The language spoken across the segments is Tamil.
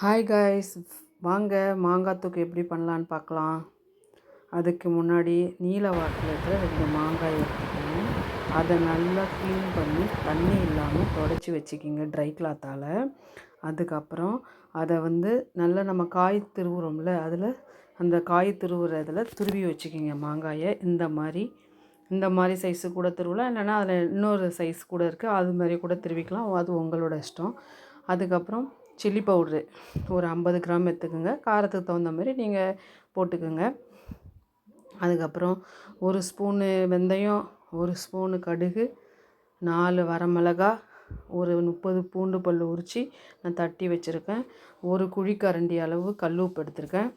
ஹாய் காய்ஸ் வாங்க மாங்காய் தூக்கு எப்படி பண்ணலான்னு பார்க்கலாம். அதுக்கு முன்னாடி நீல வாக்கில் இருக்கிற ரெண்டு மாங்காய் எடுத்துக்கணும் அதை நல்லா க்ளீன் பண்ணி தண்ணி இல்லாமல் தொடச்சி வச்சுக்கிங்க ட்ரை கிளாத்தால் அதுக்கப்புறம் அதை வந்து நல்லா நம்ம காய் திருவுறோம்ல அதில் அந்த காய் திருவுறதில் துருவி வச்சுக்கிங்க மாங்காயை. இந்த மாதிரி இந்த மாதிரி சைஸு கூட திருவலாம். இல்லைன்னா அதில் இன்னொரு சைஸ் கூட இருக்குது அது மாதிரி கூட திருவிக்கலாம். அது உங்களோட இஷ்டம். அதுக்கப்புறம் சில்லி பவுட்ரு ஒரு ஐம்பது கிராம் எடுத்துக்கோங்க. காரத்துக்கு தகுந்த மாதிரி நீங்கள் போட்டுக்கோங்க. அதுக்கப்புறம் ஒரு ஸ்பூனு வெந்தயம் ஒரு ஸ்பூனு கடுகு நாலு வரமிளகா ஒரு முப்பது பூண்டு பல் உரித்து நான் தட்டி வச்சுருக்கேன். ஒரு குழிக்கரண்டி அளவு கல் உப்பு எடுத்திருக்கேன்.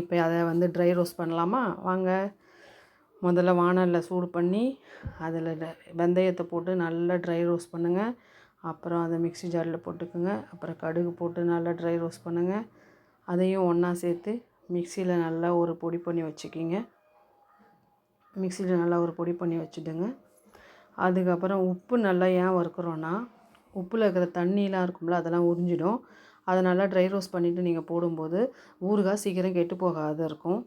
இப்போ அதை வந்து ட்ரை ரோஸ்ட் பண்ணலாமா? வாங்க. முதல்ல வானலில் சூடு பண்ணி அதில் வெந்தயத்தை போட்டு நல்லா ட்ரை ரோஸ்ட் பண்ணுங்கள் அப்புறம் அதை மிக்ஸி ஜாரில் போட்டுக்கோங்க. அப்புறம் கடுகு போட்டு நல்லா ட்ரை ரோஸ்ட் பண்ணுங்கள் அதையும் ஒன்றா சேர்த்து மிக்சியில் நல்லா ஒரு பொடி பண்ணி வச்சுக்கிங்க. மிக்சியில் நல்லா ஒரு பொடி பண்ணி வச்சுடுங்க. அதுக்கப்புறம் உப்பு நல்லா ஏன் வறுக்கிறோன்னா உப்பில் இருக்கிற தண்ணிலாம் இருக்கும்ல அதெல்லாம் உறிஞ்சிடும். அதை நல்லா ட்ரை ரோஸ்ட் பண்ணிவிட்டு நீங்கள் போடும்போது ஊறுகாய் சீக்கிரம் கெட்டு போகாத இருக்கும்.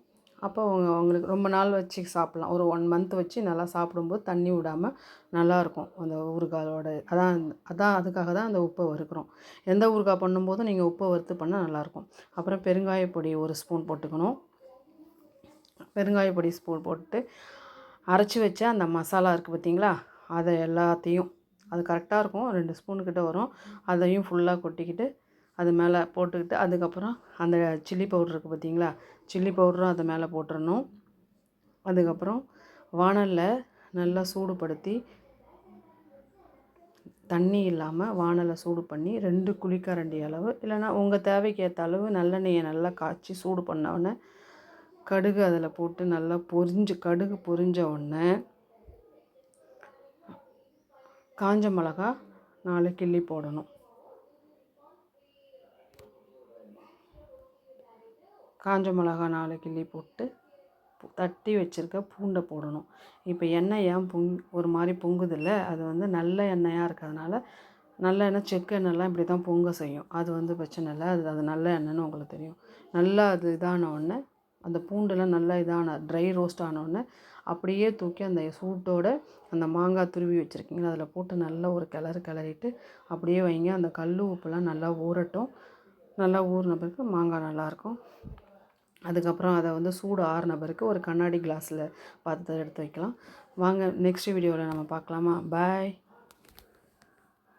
அப்போ அவங்க அவங்களுக்கு ரொம்ப நாள் வச்சு சாப்பிட்லாம். ஒரு ஒன் மந்த் வச்சு நல்லா சாப்பிடும்போது தண்ணி விடாமல் நல்லாயிருக்கும் அந்த ஊறுகாயோட அதான் அதான் அதுக்காக தான் அந்த உப்பை வறுக்கிறோம். எந்த ஊறுகாய் பண்ணும்போதும் நீங்கள் உப்பை வறுத்து பண்ணால் நல்லாயிருக்கும் அப்புறம் பெருங்காய பொடி ஒரு ஸ்பூன் போட்டுக்கணும். பெருங்காயப்பொடி ஸ்பூன் போட்டு அரைச்சி வச்ச அந்த மசாலா இருக்குது பார்த்தீங்களா அதை எல்லாத்தையும் அது கரெக்டாக இருக்கும். ரெண்டு ஸ்பூன் கிட்ட வரும். அதையும் ஃபுல்லாக கொட்டிக்கிட்டு அது மேலே போட்டுக்கிட்டு அதுக்கப்புறம் அந்த சில்லி பவுட்ரு இருக்குது பார்த்தீங்களா சில்லி பவுடரும் அது மேலே போட்டுடணும் அதுக்கப்புறம் வானலில் நல்லா சூடுபடுத்தி தண்ணி இல்லாமல் வானலை சூடு பண்ணி ரெண்டு குழிக்கரண்டி அளவு இல்லைனா உங்கள் தேவைக்கு ஏற்ற அளவு நல்லெண்ணெயை நல்லா காய்ச்சி சூடு பண்ண கடுகு அதில் போட்டு நல்லா பொரிஞ்சு கடுகு பொரிஞ்ச உடனே காஞ்ச மிளகா நாலு கிள்ளி போடணும். காஞ்ச மிளகா நாலு கிள்ளி போட்டு தட்டி வச்சுருக்க பூண்டை போடணும். இப்போ எண்ணெய் ஏன் பொங் ஒரு மாதிரி பொங்குதில்ல அது வந்து நல்ல எண்ணெயாக இருக்கிறதுனால நல்ல எண்ணெய் செக்கு எண்ணெய்லாம் இப்படி தான் பொங்க செய்யும். அது வந்து பிரச்சனை இல்லை அது அது நல்ல எண்ணெய்னு உங்களுக்கு தெரியும். நல்லா அது இதான உடனே அந்த பூண்டெல்லாம் நல்லா இதான ட்ரை ரோஸ்ட் ஆனோடனே அப்படியே தூக்கி அந்த சூட்டோட அந்த மாங்காய் துருவி வச்சுருக்கீங்களா அதில் போட்டு நல்லா ஒரு கிளறு கிளறிட்டு அப்படியே வைங்க. அந்த கல் உப்புலாம் நல்லா ஊறட்டும். நல்லா ஊறின பிறகு மாங்காய் நல்லாயிருக்கும் அதுக்கப்புறம் அதை வந்து சூடு ஆறின பிறகு ஒரு கண்ணாடி கிளாஸில் பார்த்து எடுத்து வைக்கலாம். வாங்க நெக்ஸ்ட் வீடியோவில் நம்ம பார்க்கலாமா? பாய்